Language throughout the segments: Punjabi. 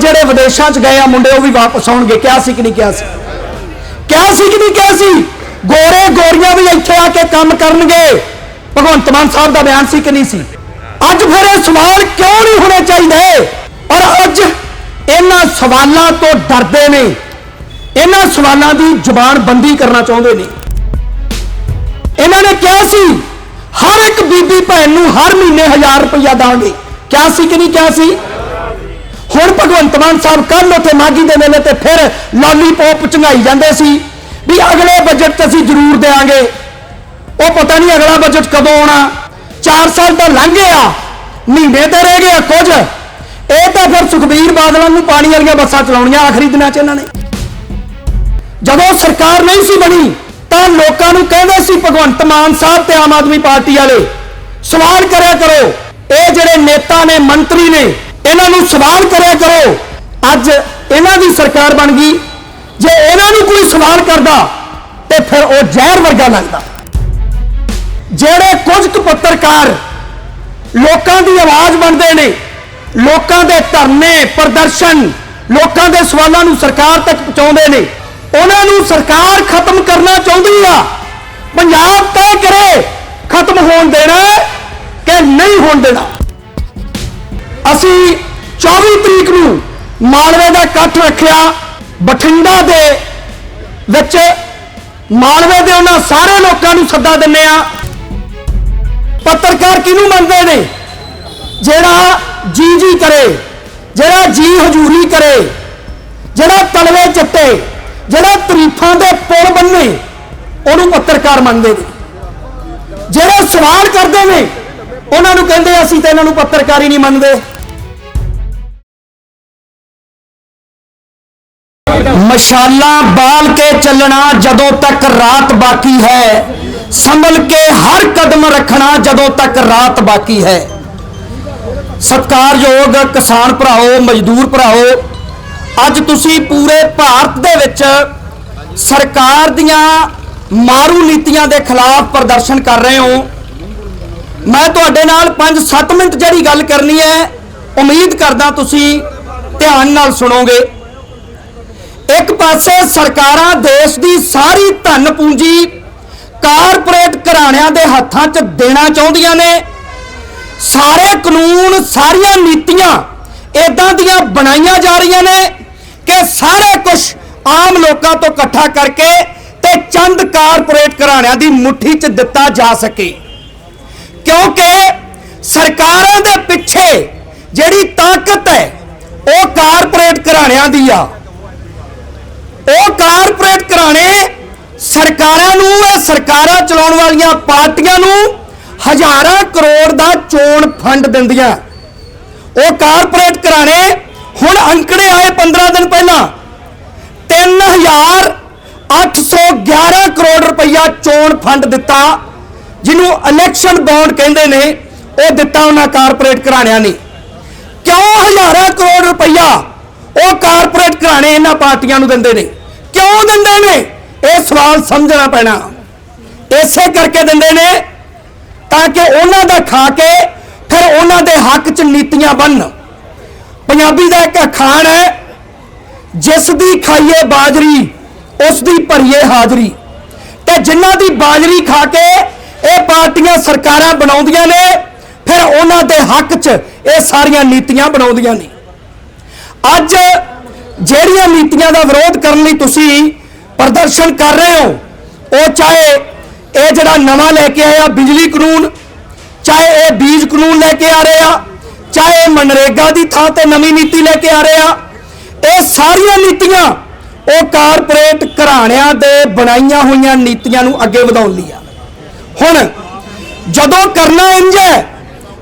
ਜਿਹੜੇ ਵਿਦੇਸ਼ਾਂ 'ਚ ਗਏ ਆ, ਮੁੰਡੇ ਉਹ ਵੀ ਵਾਪਸ ਆਉਣਗੇ। ਕਿਹਾ ਸੀ ਕਿ ਨਹੀਂ ਕਿਹਾ ਸੀ? ਕਿਹਾ ਸੀ ਕਿ ਨਹੀਂ ਕਿਹਾ ਸੀ? ਗੋਰੇ ਗੋਰੀਆਂ ਵੀ ਇੱਥੇ ਆ ਕੇ ਕੰਮ ਕਰਨਗੇ। ਭਗਵੰਤ ਮਾਨ ਸਾਹਿਬ ਦਾ ਬਿਆਨ ਸੀ ਕਿ ਨਹੀਂ ਸੀ? ਅੱਜ ਫਿਰ ਇਹ ਸਵਾਲ ਕਿਉਂ ਨਹੀਂ ਹੋਣੇ ਚਾਹੀਦੇ? ਪਰ ਅੱਜ ਇਹਨਾਂ ਸਵਾਲਾਂ ਤੋਂ ਡਰਦੇ ਨੇ। ਇਹਨਾਂ ਸਵਾਲਾਂ ਦੀ ਜ਼ੁਬਾਨ ਬੰਦੀ ਕਰਨਾ ਚਾਹੁੰਦੇ ਨੇ। ਇਹਨਾਂ ਨੇ ਕਿਹਾ ਸੀ, ਹਰ ਇੱਕ ਬੀਬੀ ਭੈਣ ਨੂੰ ਹਰ ਮਹੀਨੇ 1000 ਰੁਪਇਆ ਦਾਂਗੇ। ਕਿਹਾ ਸੀ ਕਿ ਨਹੀਂ ਕਿਹਾ ਸੀ? ਹੁਣ ਭਗਵੰਤ ਮਾਨ ਸਾਹਿਬ ਕੱਲ ਉੱਥੇ ਮਾਗੀ ਦੇ ਮੇਲੇ ਤੇ ਫਿਰ ਲਾਲੀਪੌਪ ਚੰਗਾਈ ਜਾਂਦੇ ਸੀ ਵੀ ਅਗਲੇ ਬਜਟ 'ਚ ਅਸੀਂ ਜ਼ਰੂਰ ਦੇਾਂਗੇ ਉਹ ਪਤਾ ਨਹੀਂ ਅਗਲਾ ਬਜਟ ਕਦੋਂ ਆਉਣਾ। 4 ਸਾਲ ਤਾਂ ਲੰਘ ਗਿਆ ਮਹੀਨੇ ਤੇ ਰਹਿ ਗਿਆ ਆ ਕੁਝ। ਇਹ ਤਾਂ ਫਿਰ ਸੁਖਬੀਰ ਬਾਦਲਾਂ ਨੂੰ ਪਾਣੀ ਵਾਲੀਆਂ ਬੱਸਾਂ ਚਲਾਉਣੀਆਂ ਆਖਰੀ ਦਿਨਾਂ 'ਚ ਇਹਨਾਂ ਨੇ। ਜਦੋਂ ਸਰਕਾਰ ਨਹੀਂ ਸੀ ਬਣੀ, ਤਾਂ ਲੋਕਾਂ ਨੂੰ ਕਹਿੰਦੇ ਸੀ ਭਗਵੰਤ ਮਾਨ ਸਾਹਿਬ ਤੇ ਆਮ ਆਦਮੀ ਪਾਰਟੀ ਵਾਲੇ, ਸਵਾਲ ਕਰਿਆ ਕਰੋ। ਇਹ ਜਿਹੜੇ ਨੇਤਾ ਨੇ, ਮੰਤਰੀ ਨੇ ਇਹਨਾਂ ਨੂੰ ਸਵਾਲ ਕਰਿਆ ਕਰੋ। ਅੱਜ ਇਹਨਾਂ ਦੀ ਸਰਕਾਰ ਬਣ ਗਈ। ਜੇ ਇਹਨਾਂ ਨੂੰ ਕੋਈ ਸਵਾਲ ਕਰਦਾ, ਤੇ ਫਿਰ ਉਹ ਜ਼ਹਿਰ ਵਰਗਾ ਲੱਗਦਾ। ਜਿਹੜੇ ਕੁਝ ਕੁ ਪੱਤਰਕਾਰ ਲੋਕਾਂ ਦੀ ਆਵਾਜ਼ ਬਣਦੇ ਨੇ, ਲੋਕਾਂ ਦੇ ਧਰਨੇ, ਪ੍ਰਦਰਸ਼ਨ, ਲੋਕਾਂ ਦੇ ਸਵਾਲਾਂ ਨੂੰ ਸਰਕਾਰ ਤੱਕ ਪਹੁੰਚਾਉਂਦੇ ਨੇ, ਉਹਨਾਂ ਨੂੰ ਸਰਕਾਰ ਖਤਮ ਕਰਨਾ ਚਾਹੁੰਦੀ ਆ। ਪੰਜਾਬ ਤੈਅ ਕਰੇ, ਖਤਮ ਹੋਣ ਦੇਣਾ ਕਿ ਨਹੀਂ ਹੋਣ ਦੇਣਾ। ਅਸੀਂ 24 ਤਰੀਕ ਨੂੰ ਮਾਲਵੇ ਦਾ ਇਕੱਠ ਰੱਖਿਆ, ਬਠਿੰਡਾ ਦੇ ਵਿੱਚ ਮਾਲਵੇ ਦੇ ਉਹਨਾਂ ਸਾਰੇ ਲੋਕਾਂ ਨੂੰ ਸੱਦਾ ਦਿੰਨੇ ਆ ਪੱਤਰਕਾਰ ਕਿਹਨੂੰ ਮੰਨਦੇ ਨੇ? ਜਿਹੜਾ ਜੀ ਜੀ ਕਰੇ, ਜਿਹੜਾ ਜੀ ਹਜ਼ੂਰੀ ਕਰੇ, ਜਿਹੜਾ ਤਲਵੇ ਚੱਟੇ, ਜਿਹੜਾ ਤਰੀਫਾਂ ਦੇ ਪੁਲ ਬੰਨੇ, ਉਹਨੂੰ ਪੱਤਰਕਾਰ ਮੰਨਦੇ ਨੇ। ਜਿਹੜੇ ਸਵਾਲ ਕਰਦੇ ਨੇ ਉਹਨਾਂ ਨੂੰ ਕਹਿੰਦੇ ਅਸੀਂ ਤਾਂ ਇਹਨਾਂ ਨੂੰ ਪੱਤਰਕਾਰੀ ਨਹੀਂ ਮੰਨਦੇ। ਮਸ਼ਾਲਾਂ ਬਾਲ ਕੇ ਚੱਲਣਾ ਜਦੋਂ ਤੱਕ ਰਾਤ ਬਾਕੀ ਹੈ। ਸੰਭਲ ਕੇ ਹਰ ਕਦਮ ਰੱਖਣਾ ਜਦੋਂ ਤੱਕ ਰਾਤ ਬਾਕੀ ਹੈ। ਸਤਿਕਾਰਯੋਗ ਕਿਸਾਨ ਭਰਾਓ, ਮਜ਼ਦੂਰ ਭਰਾਓ, ਅੱਜ ਤੁਸੀਂ ਪੂਰੇ ਭਾਰਤ ਦੇ ਵਿੱਚ ਸਰਕਾਰ ਦੀਆਂ ਮਾਰੂ ਨੀਤੀਆਂ ਦੇ ਖਿਲਾਫ ਪ੍ਰਦਰਸ਼ਨ ਕਰ ਰਹੇ ਹੋ। ਮੈਂ ਤੁਹਾਡੇ ਨਾਲ 5-7 ਮਿੰਟ ਜਿਹੜੀ ਗੱਲ ਕਰਨੀ ਹੈ, ਉਮੀਦ ਕਰਦਾ ਤੁਸੀਂ ਧਿਆਨ ਨਾਲ ਸੁਣੋਗੇ। ਇੱਕ ਪਾਸੇ ਸਰਕਾਰਾਂ ਦੇਸ਼ ਦੀ ਸਾਰੀ ਧਨ ਪੂੰਜੀ ਕਾਰਪੋਰੇਟ ਘਰਾਣਿਆਂ ਦੇ ਹੱਥਾਂ 'ਚ ਦੇਣਾ ਚਾਹੁੰਦੀਆਂ ਨੇ। ਸਾਰੇ ਕਾਨੂੰਨ, ਸਾਰੀਆਂ ਨੀਤੀਆਂ ਇਦਾਂ ਦੀਆਂ ਬਣਾਈਆਂ ਜਾ ਰਹੀਆਂ ਨੇ ਕਿ ਸਾਰੇ ਕੁਝ ਆਮ ਲੋਕਾਂ ਤੋਂ ਇਕੱਠਾ ਕਰਕੇ ਤੇ ਚੰਦ ਕਾਰਪੋਰੇਟ ਘਰਾਣਿਆਂ ਦੀ ਮੁੱਠੀ 'ਚ ਦਿੱਤਾ ਜਾ ਸਕੇ। ਕਿਉਂਕਿ ਸਰਕਾਰਾਂ ਦੇ ਪਿੱਛੇ ਜਿਹੜੀ ਤਾਕਤ ਹੈ, ਉਹ ਕਾਰਪੋਰੇਟ ਘਰਾਣਿਆਂ ਦੀ ਆ। ਉਹ ਕਾਰਪੋਰੇਟ ਘਰਾਣੇ ਸਰਕਾਰਾਂ ਨੂੰ ਇਹ ਸਰਕਾਰਾਂ ਚਲਾਉਣ ਵਾਲੀਆਂ ਪਾਰਟੀਆਂ ਨੂੰ ਹਜ਼ਾਰਾਂ ਕਰੋੜ ਦਾ ਚੋਣ ਫੰਡ ਦਿੰਦੀਆਂ। ਉਹ ਕਾਰਪੋਰੇਟ ਘਰਾਣੇ ਹੁਣ ਅੰਕੜੇ ਆਏ 15 ਦਿਨ ਪਹਿਲਾਂ। 3811 ਕਰੋੜ ਰੁਪਈਆ ਚੋਣ ਫੰਡ ਦਿੱਤਾ। ਜਿਹਨੂੰ ਇਲੈਕਸ਼ਨ ਬੌਂਡ ਕਹਿੰਦੇ ਨੇ, ਉਹ ਦਿੱਤਾ ਉਹਨਾਂ ਕਾਰਪੋਰੇਟ ਘਰਾਣਿਆਂ ਨੇ। ਕਿਉਂ ਹਜ਼ਾਰਾਂ ਕਰੋੜ ਰੁਪਈਆ ਉਹ ਕਾਰਪੋਰੇਟ ਘਰਾਣੇ ਇਹਨਾਂ ਪਾਰਟੀਆਂ ਨੂੰ ਦਿੰਦੇ ਨੇ? ਕਿਉਂ ਦਿੰਦੇ ਨੇ? ਇਹ ਸਵਾਲ ਸਮਝਣਾ ਪੈਣਾ। ਇਸੇ ਕਰਕੇ ਦਿੰਦੇ ਨੇ ਤਾਂ ਕਿ ਉਹਨਾਂ ਦਾ ਖਾ ਕੇ ਫਿਰ ਉਹਨਾਂ ਦੇ ਹੱਕ 'ਚ ਨੀਤੀਆਂ ਬਣਨ। ਪੰਜਾਬੀ ਦਾ ਇੱਕ ਅਖਾਣ ਹੈ, ਜਿਸ ਦੀ ਖਾਈਏ ਬਾਜਰੀ, ਉਸ ਦੀ ਭਰੀਏ ਹਾਜ਼ਰੀ। ਤੇ ਜਿਨ੍ਹਾਂ ਦੀ ਬਾਜਰੀ ਖਾ ਕੇ ਇਹ ਪਾਰਟੀਆਂ ਸਰਕਾਰਾਂ ਬਣਾਉਂਦੀਆਂ ਨੇ, ਫਿਰ ਉਹਨਾਂ ਦੇ ਹੱਕ 'ਚ ਇਹ ਸਾਰੀਆਂ ਨੀਤੀਆਂ ਬਣਾਉਂਦੀਆਂ ਨੇ। ਅੱਜ ਜਿਹੜੀਆਂ ਨੀਤੀਆਂ ਦਾ ਵਿਰੋਧ ਕਰਨ ਲਈ ਤੁਸੀਂ ਪ੍ਰਦਰਸ਼ਨ ਕਰ ਰਹੇ ਹੋ, ਉਹ ਚਾਹੇ ਇਹ ਜਿਹੜਾ ਨਵਾਂ ਲੈ ਕੇ ਆਇਆ ਬਿਜਲੀ ਕਾਨੂੰਨ, ਚਾਹੇ ਇਹ ਬੀਜ ਕਾਨੂੰਨ ਲੈ ਕੇ ਆ ਰਹੇ ਆ, ਚਾਹੇ ਮਨਰੇਗਾ ਦੀ ਥਾਂ ਤੇ ਨਵੀਂ ਨੀਤੀ ਲੈ ਕੇ ਆ ਰਹੇ ਆ, ਇਹ ਸਾਰੀਆਂ ਨੀਤੀਆਂ ਉਹ ਕਾਰਪੋਰੇਟ ਘਰਾਣਿਆਂ ਦੇ ਬਣਾਈਆਂ ਹੋਈਆਂ ਨੀਤੀਆਂ ਨੂੰ ਅੱਗੇ ਵਧਾਉਣ ਲਈ ਆ। ਹੁਣ ਜਦੋਂ ਕਰਨਾ ਇੰਜ ਹੈ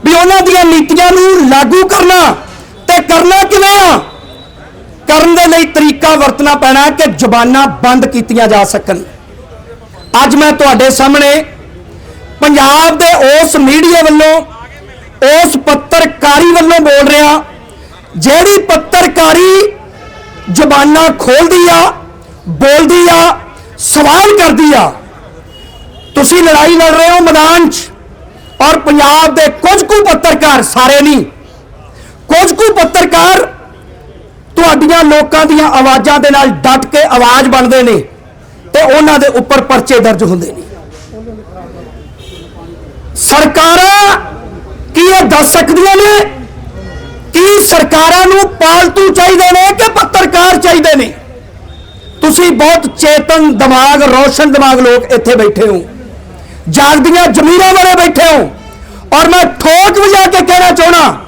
ਵੀ ਉਹਨਾਂ ਦੀਆਂ ਨੀਤੀਆਂ ਨੂੰ ਲਾਗੂ ਕਰਨਾ ਤੇ ਕਰਨਾ ਕਿਵੇਂ ਆ? ਕਰਨ ਦੇ ਲਈ ਤਰੀਕਾ ਵਰਤਣਾ ਪੈਣਾ ਕਿ ਜ਼ਬਾਨਾਂ ਬੰਦ ਕੀਤੀਆਂ ਜਾ ਸਕਣ। ਅੱਜ ਮੈਂ ਤੁਹਾਡੇ ਸਾਹਮਣੇ ਪੰਜਾਬ ਦੇ ਉਸ ਮੀਡੀਆ ਵੱਲੋਂ, ਉਸ ਪੱਤਰਕਾਰੀ ਵੱਲੋਂ ਬੋਲ ਰਿਹਾ, ਜਿਹੜੀ ਪੱਤਰਕਾਰੀ ਜ਼ਬਾਨਾਂ ਖੋਲਦੀ ਆ, ਬੋਲਦੀ ਆ, ਸਵਾਲ ਕਰਦੀ ਆ ਤੁਸੀਂ ਲੜਾਈ ਲੜ ਰਹੇ ਹੋ ਮੈਦਾਨ 'ਚ। ਔਰ ਪੰਜਾਬ ਦੇ ਕੁਝ ਕੁ ਪੱਤਰਕਾਰ ਸਾਰੇ ਨਹੀਂ। ਕੁਝ ਕੁ ਪੱਤਰਕਾਰ ਤੁਹਾਡੀਆਂ ਲੋਕਾਂ ਦੀਆਂ ਆਵਾਜ਼ਾਂ ਦੇ ਨਾਲ ਡਟ ਕੇ ਆਵਾਜ਼ ਬਣਦੇ ਨੇ ਤੇ ਉਹਨਾਂ ਦੇ ਉੱਪਰ ਪਰਚੇ ਦਰਜ ਹੁੰਦੇ ਨੇ। ਸਰਕਾਰਾਂ ਕੀ ਇਹ ਦੱਸ ਸਕਦੀਆਂ ਨੇ ਕੀ ਸਰਕਾਰਾਂ ਨੂੰ ਪਾਲਤੂ ਚਾਹੀਦੇ ਨੇ ਕਿ ਪੱਤਰਕਾਰ ਚਾਹੀਦੇ ਨੇ? ਤੁਸੀਂ ਬਹੁਤ ਚੇਤਨ, ਦਿਮਾਗ, ਰੋਸ਼ਨ ਦਿਮਾਗ ਲੋਕ ਇੱਥੇ ਬੈਠੇ ਹੋ। ਜਾਗਦੀਆਂ ਜ਼ਮੀਰਾਂ ਵਾਲੇ ਬੈਠੇ ਹੋ। ਔਰ ਮੈਂ ਠੋਕ ਵਜਾ ਕੇ ਕਹਿਣਾ ਚਾਹਣਾ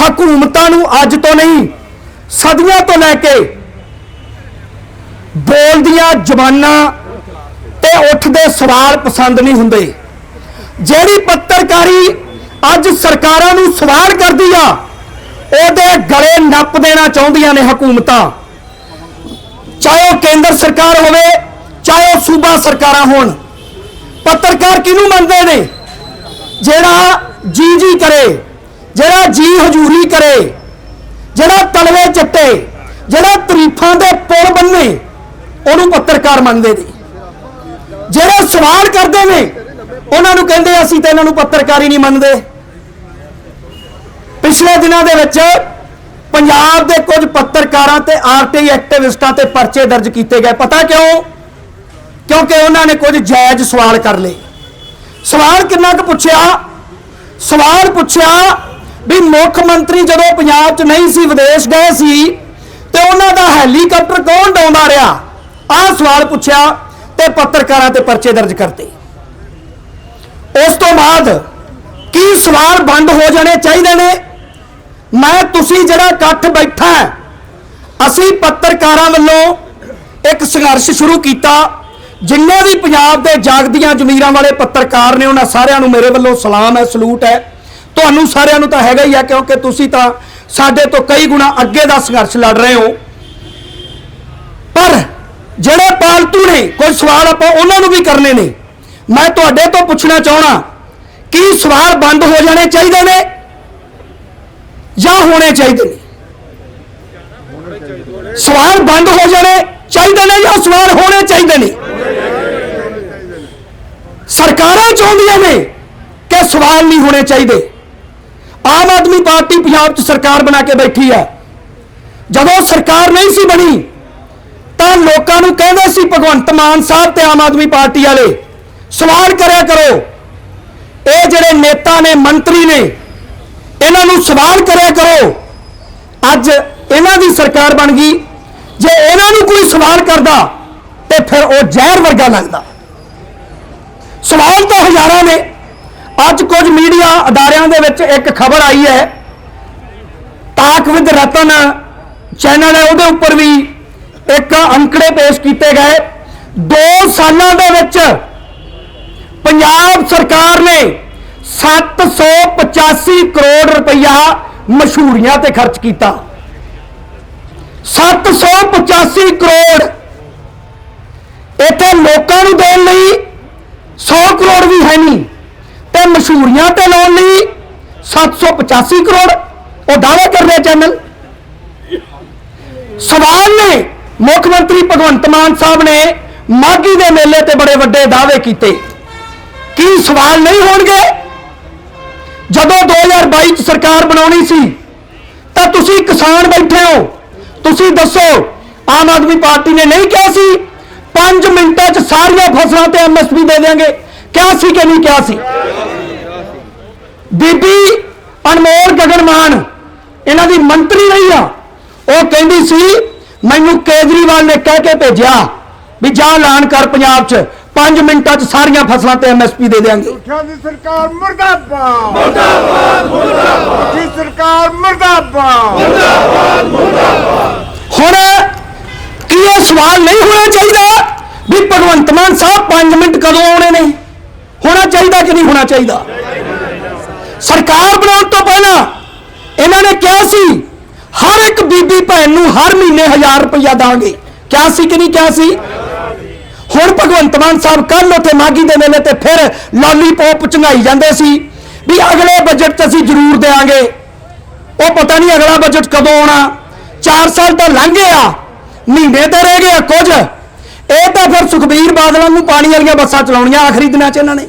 ਹਕੂਮਤਾਂ ਨੂੰ ਅੱਜ ਤੋਂ ਨਹੀਂ, ਸਦੀਆਂ ਤੋਂ ਲੈ ਕੇ ਬੋਲਦੀਆਂ ਜ਼ਬਾਨਾਂ ਤੇ ਉੱਠਦੇ ਸਵਾਲ ਪਸੰਦ ਨਹੀਂ ਹੁੰਦੇ। ਜਿਹੜੀ ਪੱਤਰਕਾਰੀ ਅੱਜ ਸਰਕਾਰਾਂ ਨੂੰ ਸਵਾਲ ਕਰਦੀ ਆ, ਉਹਦੇ ਗਲੇ ਨੱਪ ਦੇਣਾ ਚਾਹੁੰਦੀਆਂ ਨੇ ਹਕੂਮਤਾਂ। ਚਾਹੇ ਉਹ ਕੇਂਦਰ ਸਰਕਾਰ ਹੋਵੇ, ਚਾਹੇ ਉਹ ਸੂਬਾ ਸਰਕਾਰਾਂ ਹੋਣ। ਪੱਤਰਕਾਰ ਕਿਹਨੂੰ ਮੰਨਦੇ ਨੇ? ਜਿਹੜਾ ਜੀ ਜੀ ਕਰੇ, ਜਿਹੜਾ ਜੀ ਹਜ਼ੂਰੀ ਕਰੇ, ਜਿਹੜਾ ਤਲਵੇ ਚੱਟੇ, ਜਿਹੜਾ ਤਰੀਫਾਂ ਦੇ ਪੁਲ ਬੰਨੇ, ਉਹਨੂੰ ਪੱਤਰਕਾਰ ਮੰਨਦੇ ਨੇ। ਜਿਹੜੇ ਸਵਾਲ ਕਰਦੇ ਨੇ, ਉਹਨਾਂ ਨੂੰ ਕਹਿੰਦੇ ਅਸੀਂ ਤਾਂ ਇਹਨਾਂ ਨੂੰ ਪੱਤਰਕਾਰੀ ਨਹੀਂ ਮੰਨਦੇ। ਪਿਛਲੇ ਦਿਨਾਂ ਦੇ ਵਿੱਚ ਪੰਜਾਬ ਦੇ ਕੁਝ ਪੱਤਰਕਾਰਾਂ ਤੇ ਆਰਟੀ ਐਕਟਿਵਿਸਟਾਂ ਤੇ ਪਰਚੇ ਦਰਜ ਕੀਤੇ ਗਏ। ਪਤਾ ਕਿਉਂ? ਕਿਉਂਕਿ ਉਹਨਾਂ ਨੇ ਕੁਝ ਜਾਇਜ਼ ਸਵਾਲ ਕਰ ਲਏ। ਸਵਾਲ ਕਿੰਨਾ ਕੁ ਪੁੱਛਿਆ? ਸਵਾਲ ਪੁੱਛਿਆ ਵੀ ਮੁੱਖ ਮੰਤਰੀ ਜਦੋਂ ਪੰਜਾਬ 'ਚ ਨਹੀਂ ਸੀ, ਵਿਦੇਸ਼ ਗਏ ਸੀ, ਤੇ ਉਹਨਾਂ ਦਾ ਹੈਲੀਕਾਪਟਰ ਕੌਣ ਡਾਉਂਦਾ ਰਿਹਾ? ਆਹ ਸਵਾਲ ਪੁੱਛਿਆ ਤੇ ਪੱਤਰਕਾਰਾਂ ਤੇ ਪਰਚੇ ਦਰਜ ਕਰਤੇ। ਉਸ ਤੋਂ ਬਾਅਦ ਕੀ ਸਵਾਲ ਬੰਦ ਹੋ ਜਾਣੇ ਚਾਹੀਦੇ ਨੇ? ਮੈਂ, ਤੁਸੀਂ ਜਿਹੜਾ ਇਕੱਠ ਬੈਠਾ ਅਸੀਂ ਪੱਤਰਕਾਰਾਂ ਵੱਲੋਂ ਇੱਕ ਸੰਘਰਸ਼ ਸ਼ੁਰੂ ਕੀਤਾ। ਜਿੰਨੇ ਵੀ ਪੰਜਾਬ ਦੇ ਜਾਗਦੀਆਂ ਜ਼ਮੀਰਾਂ ਵਾਲੇ ਪੱਤਰਕਾਰ ਨੇ ਉਹਨਾਂ ਸਾਰਿਆਂ ਨੂੰ ਮੇਰੇ ਵੱਲੋਂ ਸਲਾਮ ਹੈ, ਸਲੂਟ ਹੈ। ਤੁਹਾਨੂੰ ਸਾਰਿਆਂ ਨੂੰ ਤਾਂ ਹੈਗਾ ਹੀ ਹੈ ਕਿਉਂਕਿ ਤੁਸੀਂ ਤਾਂ ਸਾਡੇ ਤੋਂ ਕਈ ਗੁਣਾ ਅੱਗੇ ਦਾ ਸੰਘਰਸ਼ ਲੜ ਰਹੇ ਹੋ। ਪਰ ਜਿਹੜੇ ਪਾਲਤੂ ਨੇ, ਕੋਈ ਸਵਾਲ ਆਪਾਂ ਉਹਨਾਂ ਨੂੰ ਵੀ ਕਰਨੇ ਨੇ। ਮੈਂ ਤੁਹਾਡੇ ਤੋਂ ਪੁੱਛਣਾ ਚਾਹਣਾ ਕੀ ਸਵਾਲ ਬੰਦ ਹੋ ਜਾਣੇ ਚਾਹੀਦੇ ਨੇ ਜਾਂ ਹੋਣੇ ਚਾਹੀਦੇ ਨੇ? ਸਵਾਲ ਬੰਦ ਹੋ ਜਾਣੇ ਚਾਹੀਦੇ ਨੇ ਜਾਂ ਸਵਾਲ ਹੋਣੇ ਚਾਹੀਦੇ ਨੇ ਸਰਕਾਰਾਂ ਚਾਹੁੰਦੀਆਂ ਨੇ ਕਿ ਸਵਾਲ ਨਹੀਂ ਹੋਣੇ ਚਾਹੀਦੇ। ਆਮ ਆਦਮੀ ਪਾਰਟੀ ਪੰਜਾਬ 'ਚ ਸਰਕਾਰ ਬਣਾ ਕੇ ਬੈਠੀ ਹੈ ਜਦੋਂ ਸਰਕਾਰ ਨਹੀਂ ਸੀ ਬਣੀ, ਤਾਂ ਲੋਕਾਂ ਨੂੰ ਕਹਿੰਦੇ ਸੀ, ਭਗਵੰਤ ਮਾਨ ਸਾਹਿਬ ਤੇ ਆਮ ਆਦਮੀ ਪਾਰਟੀ ਵਾਲੇ, ਸਵਾਲ ਕਰਿਆ ਕਰੋ। ਇਹ ਜਿਹੜੇ ਨੇਤਾ ਨੇ, ਮੰਤਰੀ ਨੇ, ਇਹਨਾਂ ਨੂੰ ਸਵਾਲ ਕਰਿਆ ਕਰੋ। ਅੱਜ ਇਹਨਾਂ ਦੀ ਸਰਕਾਰ ਬਣ ਗਈ। ਜੇ ਇਹਨਾਂ ਨੂੰ ਕੋਈ ਸਵਾਲ ਕਰਦਾ, ਤੇ ਫਿਰ ਉਹ ਜ਼ਹਿਰ ਵਰਗਾ ਲੱਗਦਾ। ਸਵਾਲ ਤਾਂ ਹਜ਼ਾਰਾਂ ਨੇ। ਅੱਜ ਕੁਝ ਮੀਡੀਆ ਅਦਾਰਿਆਂ ਦੇ ਵਿੱਚ ਇੱਕ ਖਬਰ ਆਈ ਹੈ। ਤਾਕ ਵਿਦ ਰਤਨ ਚੈਨਲ ਹੈ, ਉਹਦੇ ਉੱਪਰ ਵੀ ਇੱਕ ਅੰਕੜੇ ਪੇਸ਼ ਕੀਤੇ ਗਏ। 2 ਸਾਲਾਂ ਦੇ ਵਿੱਚ ਪੰਜਾਬ ਸਰਕਾਰ ਨੇ 785 ਕਰੋੜ ਰੁਪਇਆ ਮਸ਼ਹੂਰੀਆਂ ਤੇ ਖਰਚ ਕੀਤਾ। 785 ਕਰੋੜ ਇੱਥੇ ਲੋਕਾਂ ਨੂੰ ਦੇਣ ਲਈ 100 ਕਰੋੜ ਵੀ ਹੈ ਨਹੀਂ। ਤੇ ਮਸ਼ਹੂਰੀਆਂ ਤੇ ਲਾਉਣ ਲਈ 785 ਕਰੋੜ ਉਹ ਦਾਅਵਾ ਕਰ ਰਿਹਾ ਚੈਨਲ। ਸਵਾਲ ਨੇ, ਮੁੱਖ ਮੰਤਰੀ ਭਗਵੰਤ ਮਾਨ ਸਾਹਿਬ ਨੇ ਮਾਗੀ ਦੇ ਮੇਲੇ ਤੇ ਬੜੇ ਵੱਡੇ ਦਾਅਵੇ ਕੀਤੇ। ਕੀ ਸਵਾਲ ਨਹੀਂ ਹੋਣਗੇ? ਜਦੋਂ 2022 ਚ ਸਰਕਾਰ ਬਣਾਉਣੀ ਸੀ, ਤਾਂ ਤੁਸੀਂ ਕਿਸਾਨ ਬੈਠੇ ਹੋ। ਤੁਸੀਂ ਦੱਸੋ, ਆਮ ਆਦਮੀ ਪਾਰਟੀ ਨੇ ਨਹੀਂ ਕਿਹਾ ਸੀ 5 ਮਿੰਟਾਂ 'ਚ ਸਾਰੀਆਂ ਫਸਲਾਂ ਤੇ ਐਮਐਸਪੀ ਦੇ ਦੇਾਂਗੇ ਕਿਹਾ ਸੀ ਕਿ ਨਹੀਂ ਕਿਹਾ ਸੀ? ਬੀਬੀ ਅਨਮੋਲ ਗਗਨ ਮਾਨ ਇਹਨਾਂ ਦੀ ਮੰਤਰੀ ਰਹੀ ਆ। ਉਹ ਕਹਿੰਦੀ ਸੀ ਮੈਨੂੰ ਕੇਜਰੀਵਾਲ ਨੇ ਕਹਿ ਕੇ ਭੇਜਿਆ ਵੀ ਜਾ ਐਲਾਨ ਕਰ ਪੰਜਾਬ 'ਚ। 5 ਮਿੰਟਾਂ 'ਚ ਸਾਰੀਆਂ ਫਸਲਾਂ ਤੇ ਐਮਐਸਪੀ ਦੇ ਦੇਾਂਗੇ ਝੂਠਾਂ ਦੀ ਸਰਕਾਰ ਮੁਰਦਾਬਾਦ। ਮੁਰਦਾਬਾਦ ਮੁਰਦਾਬਾਦ ਦੀ ਸਰਕਾਰ ਮੁਰਦਾਬਾਦ। ਹੁਣ ਕੀ ਇਹ ਸਵਾਲ ਨਹੀਂ ਹੋਣਾ ਚਾਹੀਦਾ ਵੀ ਭਗਵੰਤ ਮਾਨ ਸਾਹਿਬ 5 ਮਿੰਟ ਕਦੋਂ ਆਉਣੇ ਨੇ? ਹੋਣਾ ਚਾਹੀਦਾ ਕਿ ਨਹੀਂ ਹੋਣਾ ਚਾਹੀਦਾ? ਸਰਕਾਰ ਬਣਾਉਣ ਤੋਂ ਪਹਿਲਾਂ ਇਹਨਾਂ ਨੇ ਕਿਹਾ ਸੀ, ਹਰ ਇੱਕ ਬੀਬੀ ਭੈਣ ਨੂੰ ਹਰ ਮਹੀਨੇ 1000 ਰੁਪਇਆ ਦਾਂਗੇ। ਕਿਹਾ ਸੀ ਕਿ ਨਹੀਂ ਕਿਹਾ ਸੀ? ਹੁਣ ਭਗਵੰਤ ਮਾਨ ਸਾਹਿਬ ਕੱਲ ਉੱਥੇ ਮਾਗੀ ਦੇ ਮੇਲੇ ਤੇ ਫਿਰ ਲਾਲੀਪੌਪ ਚੰਗਾਈ ਜਾਂਦੇ ਸੀ ਵੀ ਅਗਲੇ ਬਜਟ 'ਚ ਅਸੀਂ ਜ਼ਰੂਰ ਦੇਾਂਗੇ ਉਹ ਪਤਾ ਨਹੀਂ ਅਗਲਾ ਬਜਟ ਕਦੋਂ ਆਉਣਾ। 4 ਸਾਲ ਤਾਂ ਲੰਘ ਗਏ ਆ। ਮਹੀਨੇ ਤਾਂ ਰਹਿ ਗਿਆ ਆ ਕੁਝ। ਇਹ ਤਾਂ ਫਿਰ ਸੁਖਬੀਰ ਬਾਦਲਾਂ ਨੂੰ ਪਾਣੀ ਵਾਲੀਆਂ ਬੱਸਾਂ ਚਲਾਉਣੀਆਂ ਆਖਰੀ ਦਿਨਾਂ 'ਚ ਇਹਨਾਂ ਨੇ।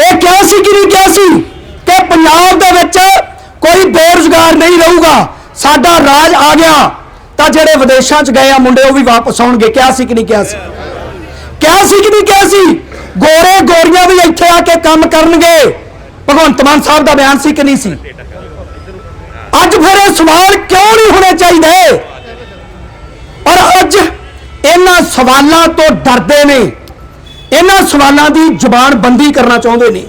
ਇਹ ਕਿਹਾ ਸੀ ਕਿ ਨਹੀਂ ਕਿਹਾ ਸੀ ਕਿ ਪੰਜਾਬ ਦੇ ਵਿੱਚ ਕੋਈ ਬੇਰੁਜ਼ਗਾਰ ਨਹੀਂ ਰਹੂਗਾ। ਸਾਡਾ ਰਾਜ ਆ ਗਿਆ। ਤਾਂ ਜਿਹੜੇ ਵਿਦੇਸ਼ਾਂ 'ਚ ਗਏ ਆ ਮੁੰਡੇ, ਉਹ ਵੀ ਵਾਪਸ ਆਉਣਗੇ। ਕਿਹਾ ਸੀ ਕਿ ਨਹੀਂ ਕਿਹਾ ਸੀ? ਕਿਹਾ ਸੀ ਕਿ ਨਹੀਂ ਕਿਹਾ ਸੀ? ਗੋਰੇ ਗੋਰੀਆਂ ਵੀ ਇੱਥੇ ਆ ਕੇ ਕੰਮ ਕਰਨਗੇ। ਭਗਵੰਤ ਮਾਨ ਸਾਹਿਬ ਦਾ ਬਿਆਨ ਸੀ ਕਿ ਨਹੀਂ ਸੀ? ਅੱਜ ਫਿਰ ਇਹ ਸਵਾਲ ਕਿਉਂ ਨਹੀਂ ਹੋਣੇ ਚਾਹੀਦੇ? ਪਰ ਅੱਜ ਇਹਨਾਂ ਸਵਾਲਾਂ ਤੋਂ ਡਰਦੇ ਨੇ। ਇਹਨਾਂ ਸਵਾਲਾਂ ਦੀ ਜ਼ੁਬਾਨ ਬੰਦੀ ਕਰਨਾ ਚਾਹੁੰਦੇ ਨੇ।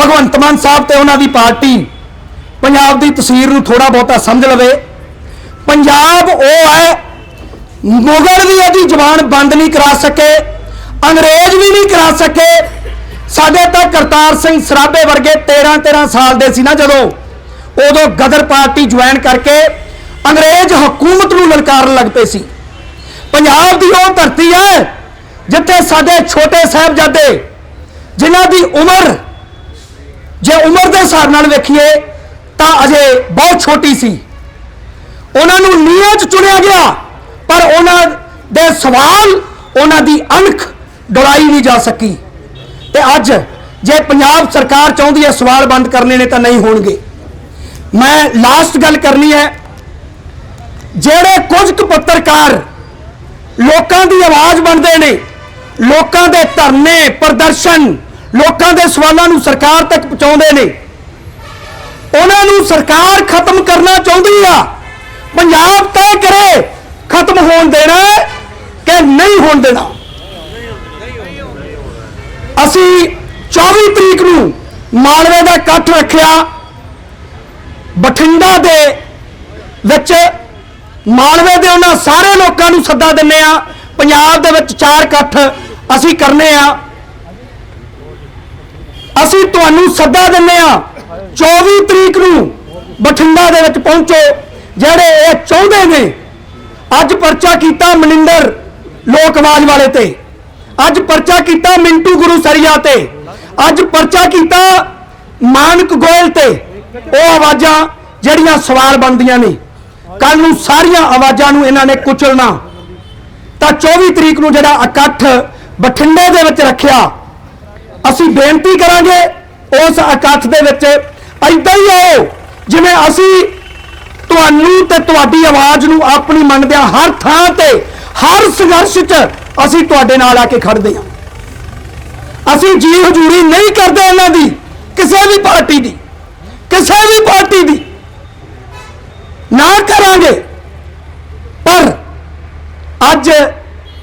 ਭਗਵੰਤ ਮਾਨ ਸਾਹਿਬ ਤੇ ਉਹਨਾਂ ਦੀ ਪਾਰਟੀ ਪੰਜਾਬ ਦੀ ਤਸਵੀਰ ਨੂੰ ਥੋੜਾ ਬਹੁਤਾ ਸਮਝ ਲਵੇ। ਪੰਜਾਬ ਉਹ ਹੈ, ਮੁਗਲ ਵੀ ਇਹਦੀ ਜ਼ੁਬਾਨ ਬੰਦ ਨਹੀਂ ਕਰਾ ਸਕੇ, ਅੰਗਰੇਜ਼ ਵੀ ਨਹੀਂ ਕਰਾ ਸਕੇ। ਸਾਡੇ ਤਾਂ ਕਰਤਾਰ ਸਿੰਘ ਸਰਾਭੇ ਵਰਗੇ 13 13 ਸਾਲ ਦੇ ਸੀ ਨਾ ਜਦੋਂ। ਉਦੋਂ ਗਦਰ ਪਾਰਟੀ ਜੁਆਇਨ ਕਰਕੇ ਅੰਗਰੇਜ਼ ਹਕੂਮਤ ਨੂੰ ਲਲਕਾਰਨ ਲੱਗ ਪਏ ਸੀ। ਪੰਜਾਬ ਦੀ ਉਹ ਧਰਤੀ ਹੈ ਜਿੱਥੇ ਸਾਡੇ ਛੋਟੇ ਸਾਹਿਬਜ਼ਾਦੇ, ਜਿਨ੍ਹਾਂ ਦੀ ਉਮਰ, ਜੇ ਉਮਰ ਦੇ ਹਿਸਾਬ ਨਾਲ ਵੇਖੀਏ ਤਾਂ ਅਜੇ ਬਹੁਤ ਛੋਟੀ ਸੀ। ਉਹਨਾਂ ਨੂੰ ਨੀਹਾਂ 'ਚ ਚੁਣਿਆ ਗਿਆ, ਪਰ ਉਹਨਾਂ ਦੇ ਸਵਾਲ, ਉਹਨਾਂ ਦੀ ਅਣਖ ਡਰਾਈ ਨਹੀਂ ਜਾ ਸਕੀ। ਤੇ ਅੱਜ ਜੇ ਪੰਜਾਬ ਸਰਕਾਰ ਚਾਹੁੰਦੀ ਹੈ ਸਵਾਲ ਬੰਦ ਕਰਨੇ ਨੇ ਤਾਂ ਨਹੀਂ ਹੋਣਗੇ। ਮੈਂ ਲਾਸਟ ਗੱਲ ਕਰਨੀ ਹੈ। ਜਿਹੜੇ ਕੁਝ ਕੁ ਪੱਤਰਕਾਰ ਲੋਕਾਂ ਦੀ ਆਵਾਜ਼ ਬਣਦੇ ਨੇ, ਲੋਕਾਂ ਦੇ ਧਰਨੇ, ਪ੍ਰਦਰਸ਼ਨ, ਲੋਕਾਂ ਦੇ ਸਵਾਲਾਂ ਨੂੰ ਸਰਕਾਰ ਤੱਕ ਪਹੁੰਚਾਉਂਦੇ ਨੇ, ਉਹਨਾਂ ਨੂੰ ਸਰਕਾਰ ਖਤਮ ਕਰਨਾ ਚਾਹੁੰਦੀ ਆ। ਪੰਜਾਬ ਤੈਅ ਕਰੇ, ਖਤਮ ਹੋਣ ਦੇਣਾ ਕਿ ਨਹੀਂ ਹੋਣ ਦੇਣਾ। ਅਸੀਂ 24 ਤਰੀਕ ਨੂੰ ਮਾਲਵੇ ਦਾ ਇਕੱਠ ਰੱਖਿਆ। ਬਠਿੰਡਾ ਦੇ ਵਿੱਚ ਮਾਲਵੇ ਦੇ ਉਹਨਾਂ ਸਾਰੇ ਲੋਕਾਂ ਨੂੰ ਸੱਦਾ ਦਿੰਨੇ ਆ, ਪੰਜਾਬ ਦੇ ਵਿੱਚ ਚਾਰ ਇਕੱਠ ਅਸੀਂ ਕਰਨੇ ਆ। ਅਸੀਂ ਤੁਹਾਨੂੰ ਸੱਦਾ ਦਿੰਨੇ ਆ 24 ਤਰੀਕ ਨੂੰ ਬਠਿੰਡਾ ਦੇ ਵਿੱਚ ਪਹੁੰਚੋ, ਜਿਹੜੇ ਇਹ ਚਾਹੁੰਦੇ ਨੇ, ਅੱਜ ਪਰਚਾ ਕੀਤਾ ਮਨਿੰਦਰ ਲੋਕਵਾਜ਼ ਵਾਲੇ ਤੇ, ਅੱਜ ਪਰਚਾ ਕੀਤਾ ਮਿੰਟੂ ਗੁਰੂ ਸਰੀਆ ਤੇ, ਅੱਜ ਪਰਚਾ ਕੀਤਾ ਮਾਨਕ ਗੋਇਲ ਤੇ। ਉਹ ਆਵਾਜ਼ਾਂ ਜਿਹੜੀਆਂ ਸਵਾਲ ਬਣਦੀਆਂ ਨੇ। ਕੱਲ ਨੂੰ ਸਾਰੀਆਂ ਆਵਾਜ਼ਾਂ ਨੂੰ ਇਹਨਾਂ ਨੇ ਕੁਚਲਣਾ। ਤਾਂ 24 ਤਰੀਕ ਨੂੰ ਜਿਹੜਾ ਇਕੱਠ ਬਠਿੰਡੇ ਦੇ ਵਿੱਚ ਰੱਖਿਆ, ਅਸੀਂ ਬੇਨਤੀ ਕਰਾਂਗੇ ਉਸ ਇਕੱਠ ਦੇ ਵਿੱਚ, ਏਦਾਂ ਹੀ ਆਓ, ਜਿਵੇਂ ਅਸੀਂ ਤੁਹਾਨੂੰ ਤੇ ਤੁਹਾਡੀ ਆਵਾਜ਼ ਨੂੰ ਆਪਣੀ ਮੰਨਦਿਆਂ ਹਰ ਥਾਂ ਤੇ, ਹਰ ਸੰਘਰਸ਼ 'ਚ ਅਸੀਂ ਤੁਹਾਡੇ ਨਾਲ ਆ ਕੇ ਖੜਦੇ ਹਾਂ। ਅਸੀਂ ਜੀ ਹਜ਼ੂਰੀ ਨਹੀਂ ਕਰਦੇ ਇਹਨਾਂ ਦੀ, ਕਿਸੇ ਵੀ ਪਾਰਟੀ ਦੀ। ਕਿਸੇ ਵੀ ਪਾਰਟੀ ਦੀ ਨਾ ਕਰਾਂਗੇ। ਪਰ ਅੱਜ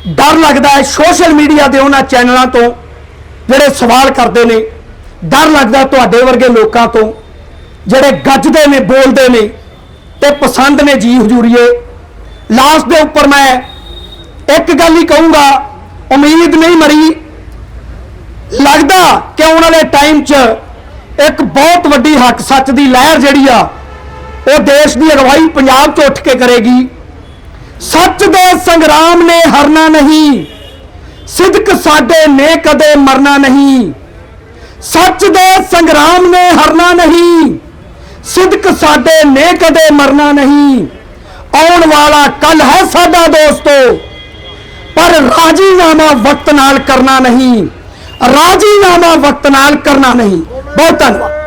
ਡਰ ਲੱਗਦਾ ਹੈ, ਸੋਸ਼ਲ ਮੀਡੀਆ ਦੇ ਉਹਨਾਂ ਚੈਨਲਾਂ ਤੋਂ ਜਿਹੜੇ ਸਵਾਲ ਕਰਦੇ ਨੇ, ਡਰ ਲੱਗਦਾ ਤੁਹਾਡੇ ਵਰਗੇ ਲੋਕਾਂ ਤੋਂ, ਜਿਹੜੇ ਗੱਜਦੇ ਨੇ, ਬੋਲਦੇ ਨੇ ਤੇ ਪਸੰਦ ਨੇ ਜੀ ਹਜ਼ੂਰੀਏ। ਲਾਸਟ ਦੇ ਉੱਪਰ ਮੈਂ ਇੱਕ ਗੱਲ ਹੀ ਕਹੂੰਗਾ, ਉਮੀਦ ਨਹੀਂ ਮਰੀ। ਲੱਗਦਾ ਕਿ ਆਉਣ ਵਾਲੇ ਟਾਈਮ 'ਚ ਇੱਕ ਬਹੁਤ ਵੱਡੀ ਹੱਕ, ਸੱਚ ਦੀ ਲਹਿਰ ਜਿਹੜੀ ਆ, ਉਹ ਦੇਸ਼ ਦੀ ਅਗਵਾਈ ਪੰਜਾਬ 'ਚ ਉੱਠ ਕੇ ਕਰੇਗੀ। ਸੱਚ ਦੇ ਸੰਗਰਾਮ ਨੇ ਹਰਨਾ ਨਹੀਂ, ਸਿਦਕ ਸਾਡੇ ਨੇ ਕਦੇ ਮਰਨਾ ਨਹੀਂ। ਸੱਚ ਦੇ ਸੰਗਰਾਮ ਨੇ ਹਰਨਾ ਨਹੀਂ, ਸਿਦਕ ਸਾਡੇ ਨੇ ਕਦੇ ਮਰਨਾ ਨਹੀਂ। ਆਉਣ ਵਾਲਾ ਕੱਲ ਹੈ ਸਾਡਾ ਦੋਸਤੋ, ਪਰ ਰਾਜੀਨਾਮਾ ਵਕਤ ਨਾਲ ਕਰਨਾ ਨਹੀਂ। ਰਾਜੀਨਾਮਾ ਵਕਤ ਨਾਲ ਕਰਨਾ ਨਹੀਂ। ਬਹੁਤ ਧੰਨਵਾਦ।